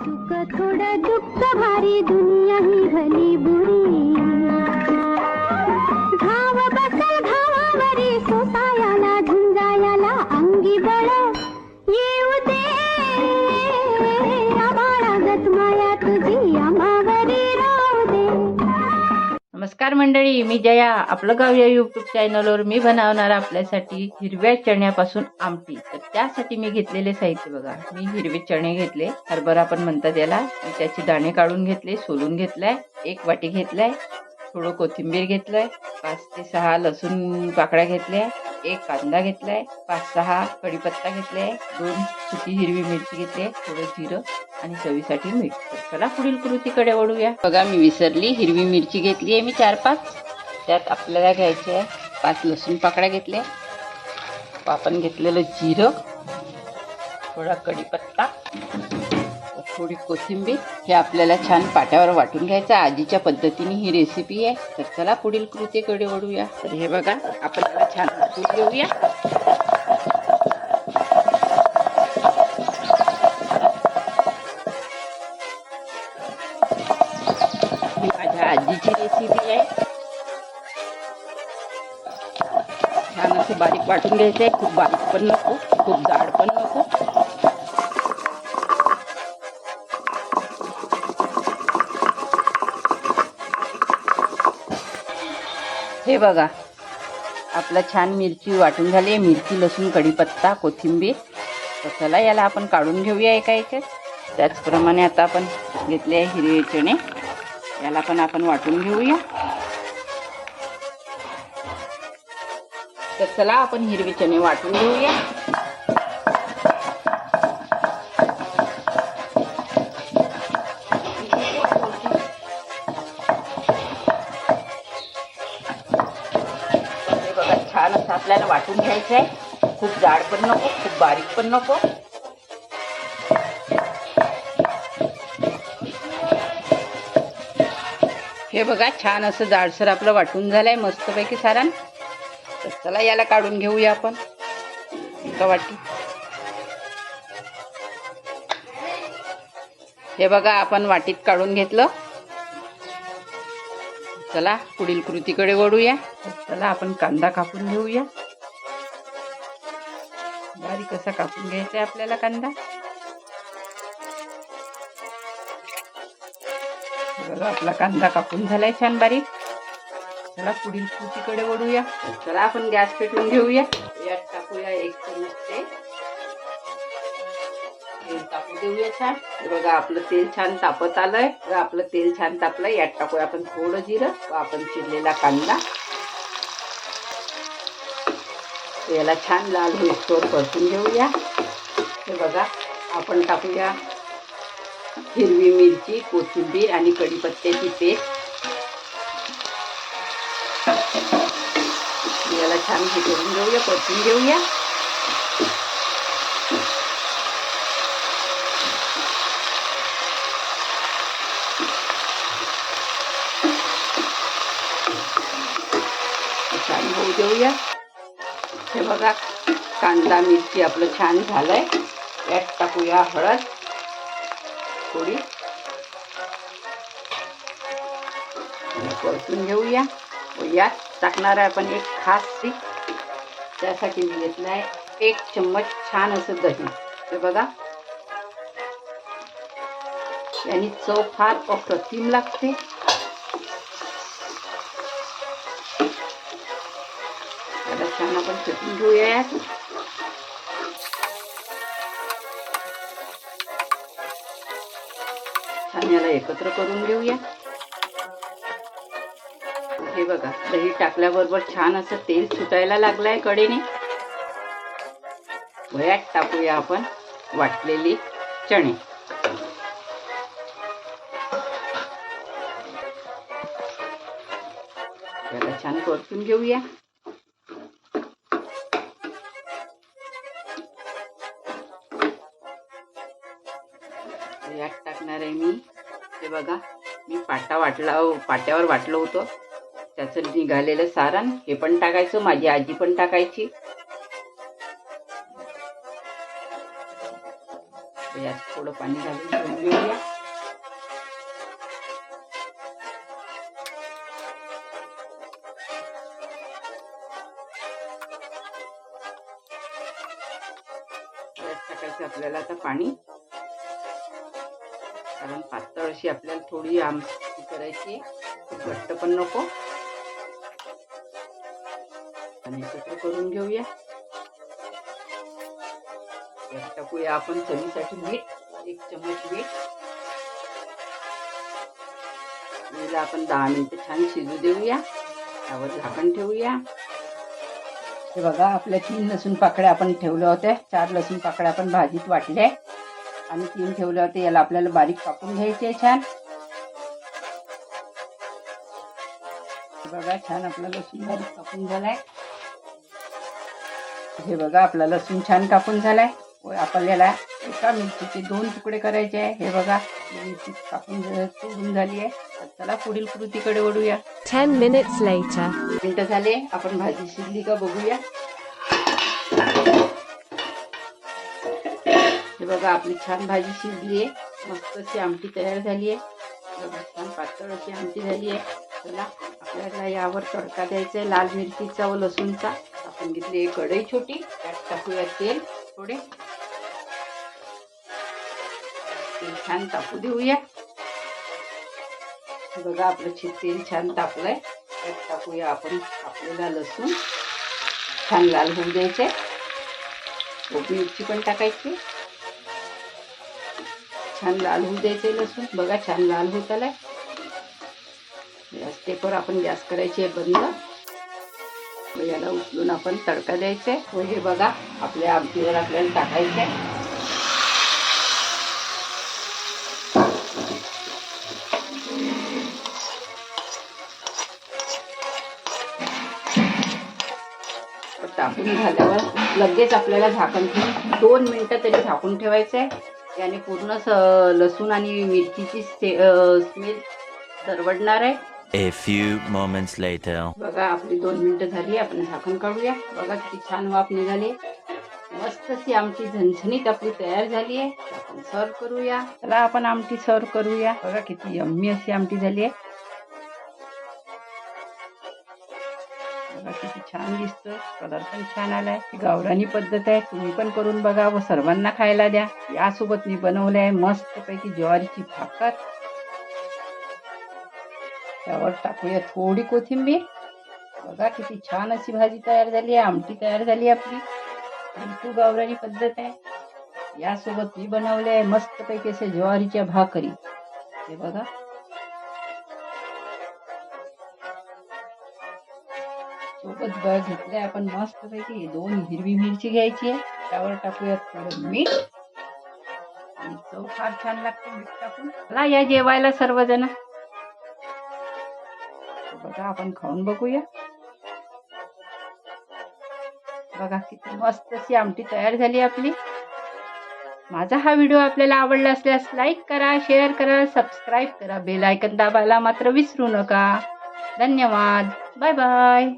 सुख थोडं दुःख भारी दुनिया ही भली बुरी. नमस्कार मंडळी मी जया. आपलं गाव या युट्यूब चॅनलवर मी बनवणार आपल्यासाठी हिरव्या चण्यापासून आमटी. तर त्यासाठी मी घेतलेले साहित्य बघा. मी हिरवे चणे घेतले हरभरा पण म्हणतात याला. मी त्याचे दाणे काढून घेतले सोलून घेतलाय एक वाटी घेतलाय. थोडं कोथिंबीर घेतलंय पाच ते सहा लसूण पाकळ्या घेतल्या एक कांदा घेतलाय पाच सहा कढीपत्ता घेतलाय दोन सुकी हिरवी मिरची घेतली थोडं जिरं आणि चवीसाठी मीठ. चला पुढील कृतीकडे वळूया. बघा मी विसरली. हिरवी मिरची घेतली आहे मी चार पाच. त्यात आपल्याला घ्यायचे आहे पाच लसूण पाकळ्या घेतल्या. आपण घेतलेलं जिरं थोडा कढीपत्ता. थोडी कोथिंबीर हे आपल्याला छान पाट्यावर वाटून घ्यायचं. आजीच्या पद्धतीने ही रेसिपी आहे. तर चला पुढील कृतीकडे वळूया. तर हे बघा आपण छान वाटून घेऊया. ही माझ्या आजीची रेसिपी आहे. छान असं बारीक वाटून घ्यायचं. आहे खूप बारीक पण नको खूप जाड पण हे बघा. आपला छान मिरची वाटून झाली. आहे मिरची लसूण कढीपत्ता कोथिंबीर. तर चला याला आपण काढून घेऊया एका याच्यात. त्याचप्रमाणे आता आपण घेतले आहे हिरवे चणे. याला पण आपण वाटून घेऊया. तर चला आपण हिरवे चणे वाटून घेऊया. वाटून घ्यायचं आहे खूप जाड पण नको खूप बारीक पण नको. हे बघा छान असं जाडसर आपलं वाटून झालंय मस्तपैकी सारण. तर चला याला काढून घेऊया आपण. एका वाटी हे बघा आपण वाटीत काढून घेतलं. चला पुढील कृतीकडे वळूया. चला आपण कांदा कापून घेऊया. बारीक असा कापून घ्यायचा आहे आपल्याला कांदा? बघा आपला कांदा कापून झालाय छान बारीक. चला पुढील कृतीकडे वळूया? चला आपण गॅस पेटवून घेऊया. यात टाकूया एक चमच. तेल तेल तापू देऊया छान बघा आपलं तेल छान तापत आलंय. आपलं तेल छान तापलंय यात टाकूया आपण थोडं जिरं व आपण चिरलेला कांदा. याला छान लाल होईस्तोवर परतून घेऊया. हे बघा आपण टाकूया हिरवी मिरची कोथिंबीर आणि कढीपत्त्याची पेस्ट. याला छान हे करून घेऊया परतून घेऊया. छान होऊ देऊया. हे बघा कांदा मिरची आपलं छान झालंय. यात टाकूया हळद थोडी. परतून घेऊया. यात टाकणार आहे आपण एक खास ती त्यासाठी मी घेतलं आहे एक चम्मच छान असं दही. हे बघा. याने चव फार अप्रतिम लागते. त्याला छान आपण फेटून घेऊया छान याला एकत्र करून घेऊया. हे बघा दही टाकल्याबरोबर छान असं तेल सुटायला लागलंय कडेने. वयात टाकूया आपण वाटलेली चणे. त्याला छान परतून घेऊया. यात टाकणार आहे मी. हे बघा मी पाटा वाटला पाट्यावर वाटलं होतं. त्याचं निघालेलं सारण हे पण टाकायचं माझी आजी पण टाकायची. यात थोडं पाणी घालून घेऊया. टाकायचं आपल्याला आता पाणी. कारण पातळ अशी आपल्याला थोडी आमटी करायची. खूप घट्ट पण नको. आणि एकत्र करून घेऊया. यात टाकूया आपण चवीसाठी मीठ एक चमच मीठ. मीला आपण दहा मिनिटं छान शिजू देऊया. त्यावर झाकण ठेवूया. हे बघा आपल्या तीन लसूण पाकळ्या आपण ठेवल्या होत्या. चार लसूण पाकळ्या आपण भाजीत वाटल्या. आणि तीन ठेवले होते याला आपल्याला बारीक कापून घ्यायचे छान. हे बघा छान आपला लसूण बारीक कापून झालाय. हे बघा आपला लसूण छान कापून झालाय. व आपल्याला एका मिरचीचे दोन तुकडे करायचे आहे. हे बघा मिरची कापून तोडून झाली आहे. तर चला पुढील कृतीकडे वळूया. 10 minutes later. मिनिटं झाले आपण भाजी शिजली का बघूया. बघा आपली छान भाजी शिजली आहे. मस्त अशी आमटी तयार झाली आहे. बघा छान पातळ अशी आमटी झाली आहे. चला आपल्याला यावर तडका द्यायचा आहे लाल मिरचीचा व लसूणचा. आपण घेतली एक कढई छोटी त्यात टाकूया तेल थोडे. तेल छान तापू देऊया. बघा आपलं तेल छान तापलंय. त्यात टाकूया आपण कापलेला लसूण. छान लाल होऊ द्यायचे कोबी मिरची पण टाकायची. छान लाल होऊ द्यायचे लसूण. बघा छान लाल होत आलाय गॅस आपण गॅस करायची आहे बंद. याला उचलून आपण तडका द्यायचा व हे बघा आपल्या आमटीवर आपल्याला टाकायचं आहे. टाकून झाल्यावर लगेच आपल्याला झाकण ठेवून दोन मिनिटं तरी झाकून ठेवायचं आहे. याने पूर्ण लसूण आणि मिरचीची स्मेल दरवडणार आहे. A few moments later. बघा आपली दोन मिनिटं झाली आपण झाकण काढूया. बघा किती छान वाफ निघाली. मस्त अशी आमटी झणझणीत आपली तयार झाली आहे. आपण सर्व करूया. चला आपण आमटी सर्व करूया. बघा किती यम्मी अशी आमटी झाली आहे. छान दिसतोय. कलर पण छान आलाय. गावरानी पद्धत आहे. तुम्ही पण करून बघा व सर्वांना खायला द्या. यासोबत मी बनवले आहे मस्त पैकी ज्वारीची भाकर. त्यावर टाकूया थोडी कोथिंबीर. बघा किती छान अशी भाजी तयार झाली आहे. आमटी तयार झाली आपली. बिलकुल गावरानी पद्धत आहे. यासोबत मी बनवले आहे मस्त पैकी असे ज्वारीच्या भाकरी. हे बघा. सोबत बघ घेतले आपण मस्त पैकी दोन हिरवी मिरची घ्यायची आहे. त्यावर टाकूयात थोडं मीठ. आणि चव फार छान लागते मीठ टाकून. चला या जेवायला सर्वजण. बघा आपण खाऊन बघूया. बघा किती मस्त अशी आमटी तयार झाली आपली. माझा हा व्हिडिओ आपल्याला आवडला असल्यास लाईक करा शेअर करा सबस्क्राईब करा. बेल आयकन दाबायला मात्र विसरू नका. धन्यवाद. Bye bye.